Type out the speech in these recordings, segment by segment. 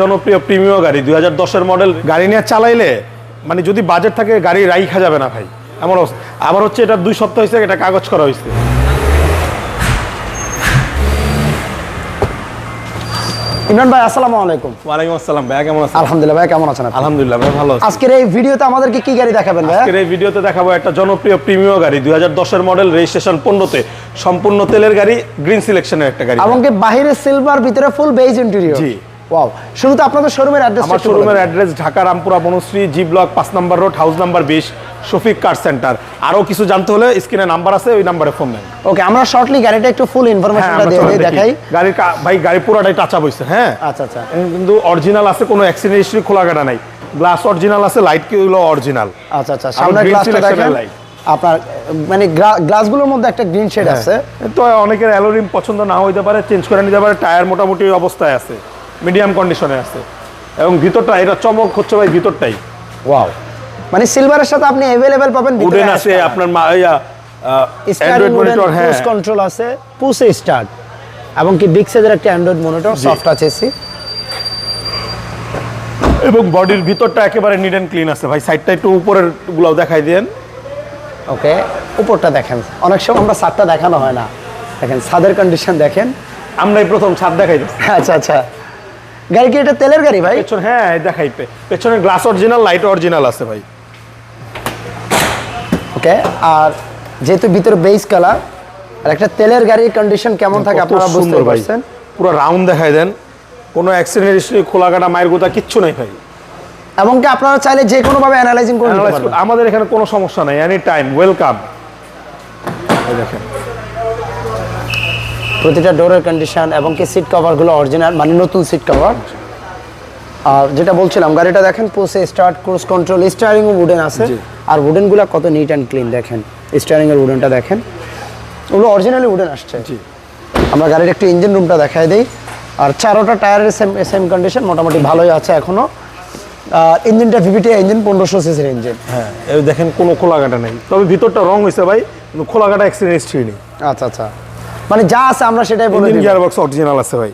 জনপ্রিয় প্রিমিয় গাড়ি দুই হাজার দশের মডেল গাড়ি নিয়ে চালাইলে মানে যদি বাজেট থাকে গাড়ি রাইখা যাবে না ভাই। এমন অবস্থা। আবার হচ্ছে এটা দুই সপ্তাহ হয়েছে এটা কাগজ করা হয়েছে। ইমরান ভাই আসসালামু আলাইকুম। ওয়ালাইকুম আসসালাম ভাই কেমন আছেন? আলহামদুলিল্লাহ ভাই কেমন আছেন আলহামদুলিল্লাহ ভাই ভালো আছি। আজকের এই ভিডিওতে আমাদেরকে কি গাড়ি দেখাবেন ভাই আজকের এই ভিডিওতে দেখাবো একটা জনপ্রিয় প্রিমিয় গাড়ি দুই হাজার দশের মডেল রেজিস্ট্রেশন পনেরোতে। সম্পূর্ণ তেলের গাড়ি গ্রিন সিলেকশনের একটা গাড়ি। এবং কি বাহিরে সিলভার ভিতরে full beige interior ji. Wow শুরুতে আপনাদের শোরুমের অ্যাড্রেস আমার শোরুমের address Dhaka Rampura Banasree G block পাঁচ নম্বর রোড হাউস নাম্বার বিশ শফিক কার সেন্টার আরও কিছু জানতে হলে স্ক্রিনে নাম্বার আছে ওই নাম্বারে ফোন দেন ওকে আমরা শর্টলি গাড়িটা একটু ফুল হ্যাঁ ইনফরমেশনটা দিয়ে চলেন দিই, দেখি। দেখাই। গাড়ির ভাই গাড়ি পুরোটাই টাচ আপ হ্যাঁ? আচ্ছা আচ্ছা। কিন্তু অরিজিনাল আছে কোনো অ্যাক্সিডেন্ট হিস্ট্রি খোলা নাই। গ্লাস অরিজিনাল আছে লাইট কিগুলো অরিজিনাল আচ্ছা আচ্ছা সামনের গ্লাসটা দেখেন। আপনার মানে গ্লাসগুলোর মধ্যে একটা গ্রিন শেড হ্যাঁ। আছে। তো অনেকের অ্যালোরিম পছন্দ না হইতে পারে চেঞ্জ করে নিতে পারে টায়ার মোটামুটি অবস্থায় আছে। মিডিয়াম কন্ডিশনে আছে এবং ভিতরটা এটা চমক হচ্ছে ভাই ভিতরটাই ওয়াও মানে সিলভারের সাথে আপনি अवेलेबल পাবেন উডেন আছে আপনার মা- ইয়া, আহ, অ্যান্ড্রয়েড মনিটর হ্যাঁ পুশ কন্ট্রোল আছে পুশে স্টার্ট এবং কি বিগ সাইজের একটা Android monitor soft touch AC এবং বডির ভিতরটা একেবারে নিট অ্যান্ড ক্লিন আছে ভাই সাইডটা একটু উপরের গুলো দেখাই দেন ওকে উপরটা দেখেন অনেক সময় আমরা ছাদটা দেখানো হয় না দেখেন ছাদের কন্ডিশন দেখেন আমরাই প্রথম ছাদ দেখাই দিচ্ছি আচ্ছা আচ্ছা গাড়ি কি এটা তেলের গাড়ি ভাই? পেছনে হ্যাঁ দেখাই পে- পেছনে গ্লাস অরিজিনাল লাইট অরিজিনাল আছে ভাই। ওকে আর যেহেতু ভিতরে বেস কালার আর একটা তেলের গাড়ির কন্ডিশন কেমন থাকে আপনারা বুঝতে পারছেন? পুরো রাউন্ড দেখাই দেন। কোনো অ্যাক্সিডেন্ট হিস্ট্রি খোলা কাটা মায়ের গোতা কিচ্ছু নাই ভাই। এবং কি আপনারা চাইলে যে কোনো ভাবে অ্যানালাইজিং করে আমাদের এখানে কোনো সমস্যা নাই এনি টাইম ওয়েলকাম দেখেন। প্রতিটা ডোরের কন্ডিশন এবং কি সিট কভারগুলো অরিজিনাল মানে নতুন সিট কভার আর যেটা বলছিলাম গাড়িটা দেখেন push start cruise control steering wooden আছে। আর উডেনগুলো কত নিট অ্যান্ড ক্লিন দেখেন। স্টিয়ারিং এর উডেনটা দেখেন। ওগুলো অরিজিনালি উডেন আসছে। জি। আমরা গাড়ির একটু ইঞ্জিন রুমটা দেখাই দিই। আর চারোটা টায়ারের সেম সেম কন্ডিশন মোটামুটি ভালোই আছে এখনও। আর ইঞ্জিনটা ভিভিটি ইঞ্জিন পনেরোশো সিসির ইঞ্জিন হ্যাঁ এই দেখেন কোনো খোলা কাটা নেই। তবে ভিতরটা রং হয়েছে ভাই খোলা কাটা অ্যাক্সিডেন্ট হিস্ট্রি নেই। আচ্ছা আচ্ছা। মানে যা আছে আমরা সেটাই বলে দিই গিয়ার বক্স অরিজিনাল আছে ভাই।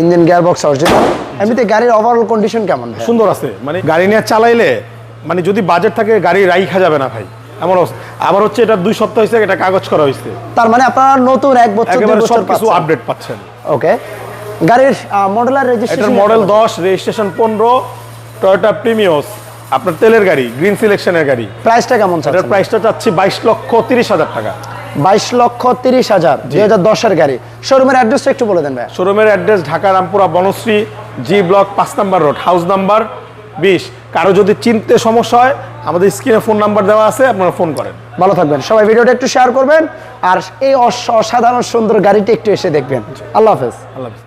ইঞ্জিন গিয়ার বক্স অরিজিনাল এমনিতে গাড়ির ওভারঅল কন্ডিশন কেমন? সুন্দর আছে। মানে গাড়ি নিয়ে চালাইলে মানে যদি বাজেট থাকে গাড়ি রাইখা যাবে না ভাই। এমন আবার হচ্ছে এটা দুই সপ্তাহ হয়েছে এটা কাগজ করা হয়েছে। তার মানে আপনারা নতুন এক বছর দুই বছর কিছু আপডেট পাচ্ছেন। ওকে গাড়ির মডেলার এটার রেজিস্ট্রেশন মডেল দশ রেজিস্ট্রেশন পনেরো টয়োটা প্রিমিয়স আপনার তেলের গাড়ি গ্রিন সিলেকশনের গাড়ি। প্রাইসটা কেমন চাচ্ছেন? প্রাইসটা চাচ্ছি বাইশ লক্ষ তিরিশ হাজার টাকা। বাইশ লক্ষ তিরিশ হাজার দুই হাজার দশের গাড়ি। শোরুমের অ্যাড্রেসটা একটু বলে দেন ভাই শোরুমের address Dhaka Rampura Banasree G block পাঁচ নাম্বার রোড হাউস নাম্বার বিশ। কারও যদি চিনতে সমস্যা হয় আমাদের স্ক্রিনে ফোন নাম্বার দেওয়া আছে আপনারা ফোন করেন। ভালো থাকবেন। সবাই ভিডিওটা একটু শেয়ার করবেন আর এই অসাধারণ সুন্দর গাড়িটি একটু এসে দেখবেন। আল্লাহ হাফেজ। আল্লাহ হাফেজ।